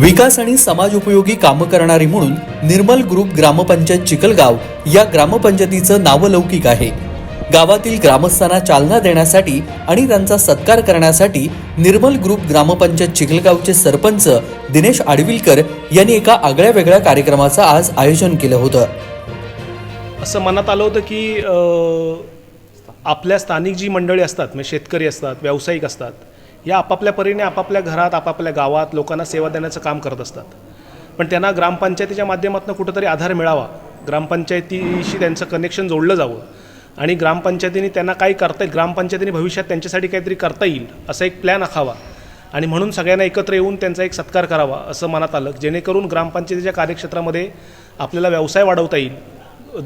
विकास आणि समाज उपयोगी कामं करणारी म्हणून निर्मल ग्रुप ग्रामपंचायत चिखलगाव या ग्रामपंचायतीचं नावलौकिक आहे. गावातील ग्रामस्थांना चालना देण्यासाठी आणि त्यांचा सत्कार करण्यासाठी निर्मल ग्रुप ग्रामपंचायत चिखलगावचे सरपंच दिनेश आडविलकर यांनी एका आगळ्या वेगळ्या कार्यक्रमाचं आज आयोजन केलं होतं. असं मनात आलं होतं की आपल्या स्थानिक जी मंडळी असतात म्हणजे शेतकरी असतात व्यावसायिक असतात या आपापल्या परीने आपापल्या घरात आपापल्या गावात लोकांना सेवा देण्याचं काम करत असतात. पण त्यांना ग्रामपंचायतीच्या माध्यमातून कुठंतरी आधार मिळावा ग्रामपंचायतीशी त्यांचं कनेक्शन जोडलं जावं आणि ग्रामपंचायतीने त्यांना काही करता येईल ग्रामपंचायतीने भविष्यात त्यांच्यासाठी काहीतरी करता येईल असा एक प्लॅन आखावा. आणि म्हणून सगळ्यांना एकत्र येऊन त्यांचा एक सत्कार करावा असं मनात आलं जेणेकरून ग्रामपंचायतीच्या कार्यक्षेत्रामध्ये आपल्याला व्यवसाय वाढवता येईल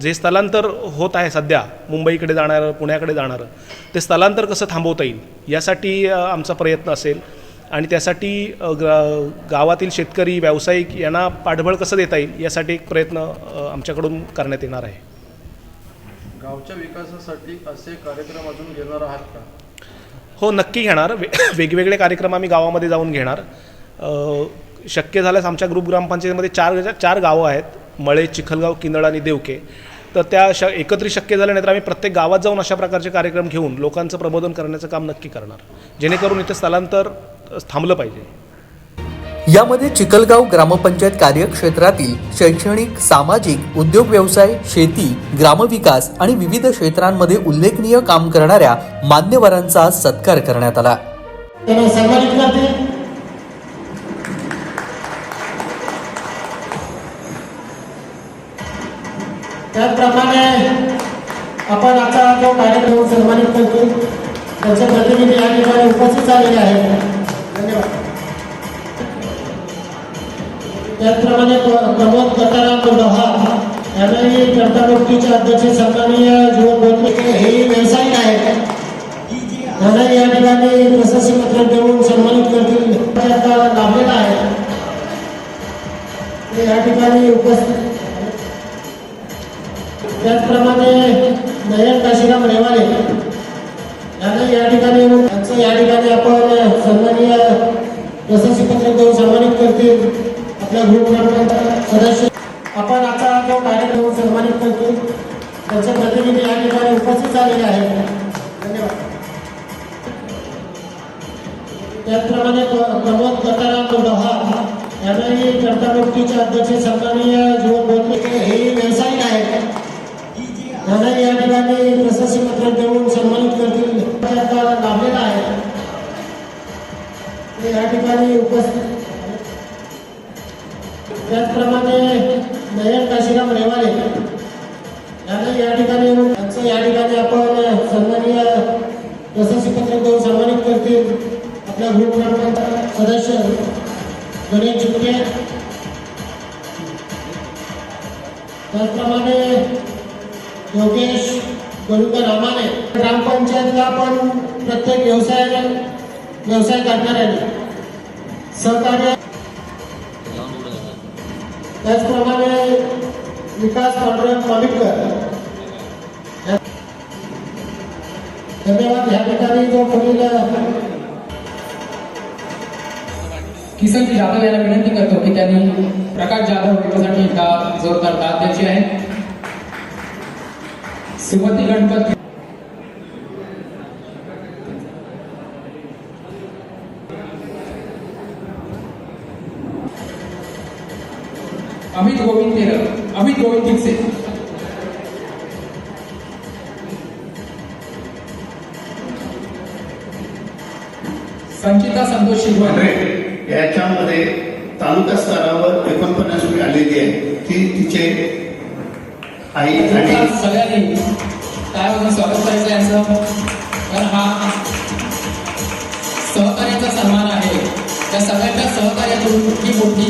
जे स्थलांतर होत आहे सध्या मुंबईकडे जाणारं पुण्याकडे जाणारं ते स्थलांतर कसं थांबवता येईल? यासाठी आमचा प्रयत्न असेल. आणि त्यासाठी गावातील शेतकरी व्यावसायिक यांना पाठबळ कसं देता येईल? यासाठी एक प्रयत्न आमच्याकडून करण्यात येणार आहे. गावच्या विकासासाठी असे कार्यक्रम अजून घेणार आहात का? हो नक्की घेणार. वे वेगवेगळे कार्यक्रम आम्ही गावामध्ये जाऊन घेणार. शक्य झाल्यास आमच्या ग्रुप ग्रामपंचायतीमध्ये चार चार गावं आहेत. मळे चिखलगाव किनळ आणि देवके तर त्या श एकत्रित शक्य झाल्यानंतर आम्ही प्रत्येक गावात जाऊन अशा प्रकारचे कार्यक्रम घेऊन लोकांचं प्रबोधन करण्याचं काम नक्की करणार. जेणेकरून इथे स्थलांतर थांबलं पाहिजे. यामध्ये चिखलगाव ग्रामपंचायत कार्यक्षेत्रातील शैक्षणिक सामाजिक उद्योग व्यवसाय शेती ग्रामविकास आणि विविध क्षेत्रांमध्ये उल्लेखनीय काम करणाऱ्या मान्यवरांचा सत्कार करण्यात आला. त्याचप्रमाणे आता जो कार्यक्रम सन्मानित करतो त्याचे उपस्थित झालेले धन्यवाद. प्रमोद गटाराम लोहा यांनाही जनता अध्यक्ष सन्माननीय जीवन हे व्यावसायिक आहेत. त्यांना या ठिकाणी प्रशस्ती पत्र देऊन सन्मानित करतील. लाभलेला आहे. ते उपस्थित त्याचप्रमाणे नयन काशीराम रेवाले यांना या ठिकाणी त्यांचं या ठिकाणी आपण सन्माननीय प्रशस्ती पत्रक देऊन सन्मानित करतील. आपल्या ग्रुप सदस्य आपण आता जो कार्यक्रम सन्मानित करतो त्याचे प्रतिनिधी या ठिकाणी उपस्थित झालेले आहेत. धन्यवाद. त्याचप्रमाणे प्रमोद गटाराम लोहा यांनाही जनता अध्यक्ष सन्माननीय जीवन बोलते हे ठिकाणी प्रशस्ती देऊन सन्मानित करतील. लाभलेला आहे. ते या ठिकाणी उपस्थित त्याचप्रमाणे नयन काशीराम रेवाले यांना या ठिकाणी त्यांचं या ठिकाणी आपण सन्माननीय प्रशस्ती पत्र देऊन सन्मानित करतील. आपल्या ग्रुप सदस्य गणेश चिपके त्याचप्रमाणे योगेश गोलुकर रामाने ग्रामपंचायतला पण प्रत्येक व्यवसाय व्यवसाय करणाऱ्यांनी सहकार्य. त्याचप्रमाणे विकास पांडुरंग कॉमिटकर धन्यवाद. ह्या ठिकाणी जो पुढील किसन जाधव यांना विनंती करतो की त्यांनी प्रकाश जाधव यांच्यासाठी एका जोरदार दाद द्यायची आहे. श्रीमती गणपत अमित गोविंद अमित गोविंद तिगसे संचिता संतोष शिगवण याच्यामध्ये तालुका स्तरावर एकोणपन्नास रुपये आलेली आहे. ती तिचे आई आणि सगळ्यांनी काय म्हणून स्वागत करायचं यांचं कारण हा सहकार्याचा सन्मान आहे. त्या सगळ्यांच्या सहकार्यातून ही मोठी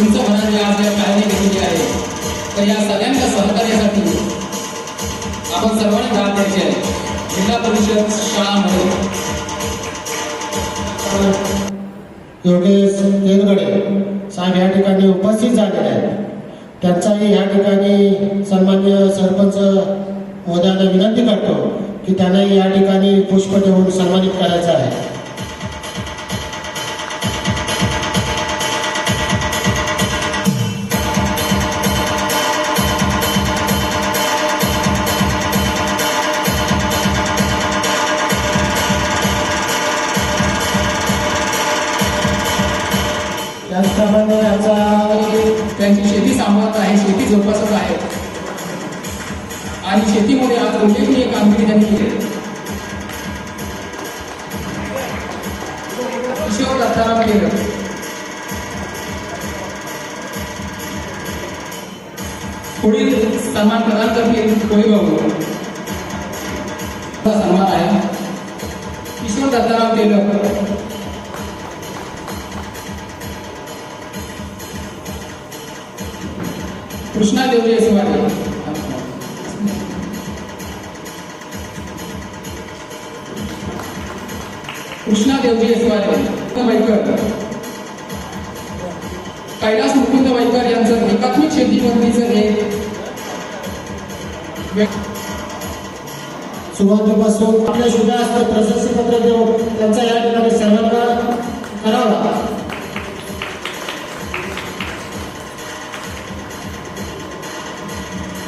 उंच होणारी आज या शाळेने घेतलेली आहे. तर या सगळ्यांच्या सहकार्यासाठी आपण सर्वांनी दाद द्यायची आहे. जिल्हा परिषद शाळामध्ये. योगेश देवगडे साहेब या ठिकाणी उपस्थित झालेले आहेत. त्यांचाही या ठिकाणी सन्मान्य सरपंच महोदयांना विनंती करतो की त्यांनाही या ठिकाणी पुष्प देऊन सन्मानित करायचं आहे. त्यांची आहे शेती जोपासत आहे. आणि शेतीमध्ये आज उल्लेखनीय कामगिरी त्यांनी केली. किशोर दत्ताराम केरळ पुढील सन्मान प्रदान करतील कोळी बाबू सन्मान आहे. किशोर दत्ताराम टेलर कृष्णा देवरी असे वाटले कृष्णा देवजी यशवाडी वैकर कैलास मुकुंद वैकर यांचं एकात्मिक शेती पद्धतीचं हे सुरुवातीपासून आपल्या शुभ असतं प्रशस्तीपत्र देऊन त्यांचा या ठिकाणी सन्मान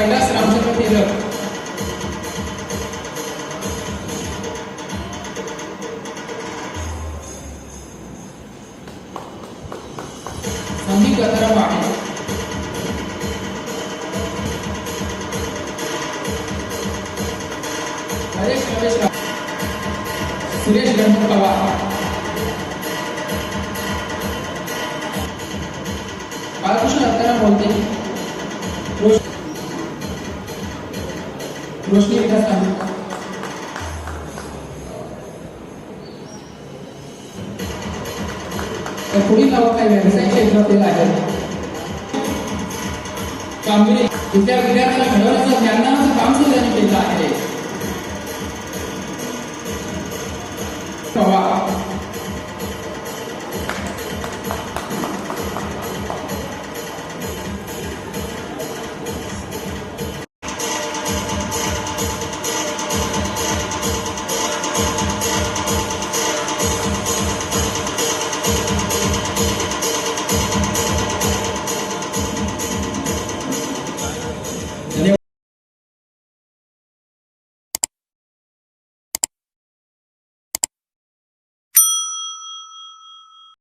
कैलास रामचंद्र टेलर संदीप गताराम वाणे हरेश रमेश सुरेश गणपत पवार. बालकृष्ण दत्ताराम बोलते. रोशनी विकास कांबळे तर पुढील नावं काही व्यवसाय क्षेत्रातील आहेत कामगिरी विद्या विद्यार्थ्याला घडवण्याचं ज्ञानाचं काम सुद्धा त्यांनी केलं आहे